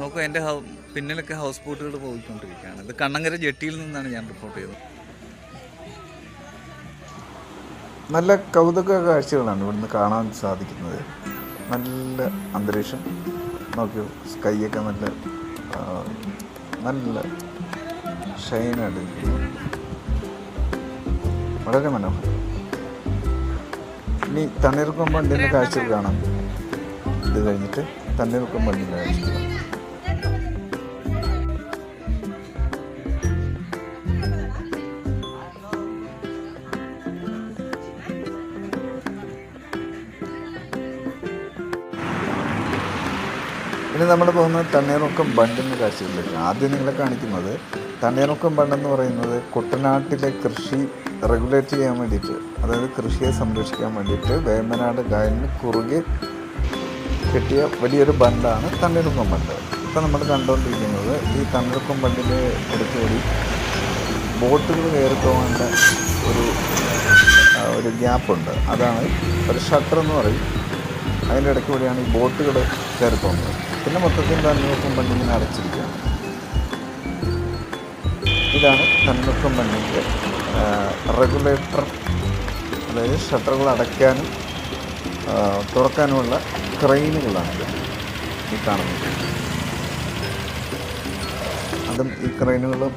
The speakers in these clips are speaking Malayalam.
നോക്കൂ എന്റെ പിന്നിലൊക്കെ ഹൗസ് ബോട്ടുകൾ പോയിക്കൊണ്ടിരിക്കുകയാണ്. ഇത് കണ്ണങ്കര ജെട്ടിയിൽ നിന്നാണ് ഞാൻ റിപ്പോർട്ട് ചെയ്തത്. നല്ല കൗതുക കാഴ്ചകളാണ് ഇവിടുന്ന് കാണാൻ സാധിക്കുന്നത്. നല്ല അന്തരീക്ഷം. നോക്കൂ സ്കൈയൊക്കെ നല്ല നല്ല ഷൈനായിട്ട് വളരെ മനോഹരം. ഇനി തണ്ണീർക്കം പണ്ടിന്റെ കാഴ്ചകൾ കാണാം. ഇത് കഴിഞ്ഞിട്ട് തണ്ണീർക്കം പണ്ടിന്റെ കാഴ്ചകൾ ഇനി നമ്മൾ പോകുന്നത് തണ്ണീർമുക്കം ബണ്ടെന്ന കാഴ്ചകളിലേക്ക്. ആദ്യം നിങ്ങളെ കാണിക്കുന്നത് തണ്ണീർമുക്കം ബണ്ടെന്ന് പറയുന്നത് കുട്ടനാട്ടിലെ കൃഷി റെഗുലേറ്റ് ചെയ്യാൻ വേണ്ടിയിട്ട് അതായത് കൃഷിയെ സംരക്ഷിക്കാൻ വേണ്ടിയിട്ട് വേമ്പനാട് കായലിന് കുറുകെ കെട്ടിയ വലിയൊരു ബണ്ടാണ് തണ്ണീർമുക്കം ബണ്ട്. ഇപ്പം നമ്മൾ കണ്ടുകൊണ്ടിരിക്കുന്നത് ഈ തണ്ണീർമുക്കം ബണ്ടിന്റെ അടുത്തുകൂടി ബോട്ടുകൾ കയറി പോകേണ്ട ഒരു ഒരു ഗ്യാപ്പുണ്ട്. അതാണ് ഒരു ഷട്ടർ എന്ന് പറയും. അതിന്റെ ഇടയ്ക്ക് കൂടിയാണ് ഈ ബോട്ടുകൾ കയറി പോകുന്നത് പിന്നെ മൊത്തത്തിൽ തണ്ണീർക്കം പണ്ടി ഇങ്ങനെ അടച്ചിരിക്കുകയാണ് ഇതാണ് തണ്ണീർക്കം പണ്ടിന്റെ റെഗുലേറ്റർ അതായത് ഷട്ടറുകൾ അടയ്ക്കാനും തുറക്കാനുമുള്ള ക്രെയിനുകളാണ് ഈ കാണുന്നത്. അതും ഈ ക്രെയിനുകളും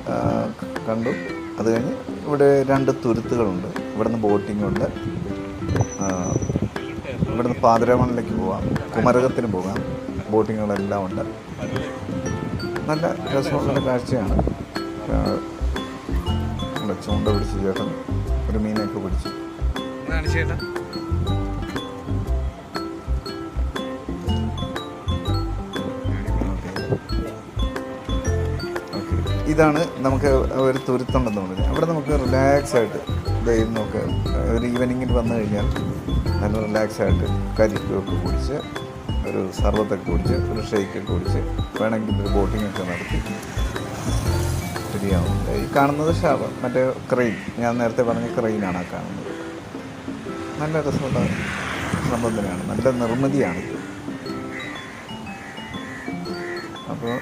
കണ്ടു. അത് കഴിഞ്ഞ് ഇവിടെ രണ്ട് തുരുത്തുകളുണ്ട്. ഇവിടുന്ന് ബോട്ടിംഗ് ഉണ്ട്. ഇവിടുന്ന് പാതിരാമണിലേക്ക് പോകാം കുമരകത്തിന് പോകാം. ബോട്ടിങ്ങുകളെല്ലാം ഉണ്ട്. നല്ല രസമുള്ള കാഴ്ചയാണ്. ചൂണ്ട പിടിച്ച് ചേട്ടൻ ഒരു മീനൊക്കെ പിടിച്ചു. ചേട്ടാ? ഇതാണ് നമുക്ക് ഒരു തുരുത്തുണ്ടെന്ന് പറഞ്ഞത് അവിടെ നമുക്ക് റിലാക്സ് ആയിട്ട് നമുക്ക് ഒരു ഈവനിങ്ങിൽ വന്നു കഴിഞ്ഞാൽ നല്ല റിലാക്സ് ആയിട്ട് കരിക്കൊക്കെ കുടിച്ച് ഒരു സർബത്തൊക്കെ കുടിച്ച് ഒരു ഷേക്കൊക്കെ കുടിച്ച് വേണമെങ്കിൽ ഒരു ബോട്ടിംഗ് ഒക്കെ നടത്തി. ശരിയാവും. ഈ കാണുന്നത് ഷവർ മറ്റേ ക്രെയിൻ. ഞാൻ നേരത്തെ പറഞ്ഞ ക്രെയിനാണ് ആ കാണുന്നത്. നല്ല രസമുള്ള സംഭവം തന്നെയാണ് നല്ല നിർമ്മിതിയാണ്. അപ്പോൾ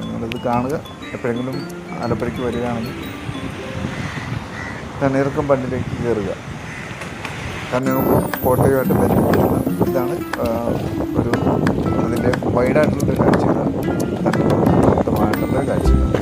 നിങ്ങളിത് കാണുക. എപ്പോഴെങ്കിലും ആലപ്പുഴയ്ക്ക് വരികയാണെങ്കിൽ തണ്ണീർക്കം പണ്ടിലേക്ക് കയറുക. കാരണം കോട്ടയുമായിട്ട് ബന്ധിപ്പിക്കുന്ന ഇതാണ് ഒരു അതിന്റെ വൈഡായിട്ടുള്ളൊരു കാഴ്ചകളാണ് കണ്ണൂർ മൊത്തമായിട്ടുള്ള കാഴ്ചകൾ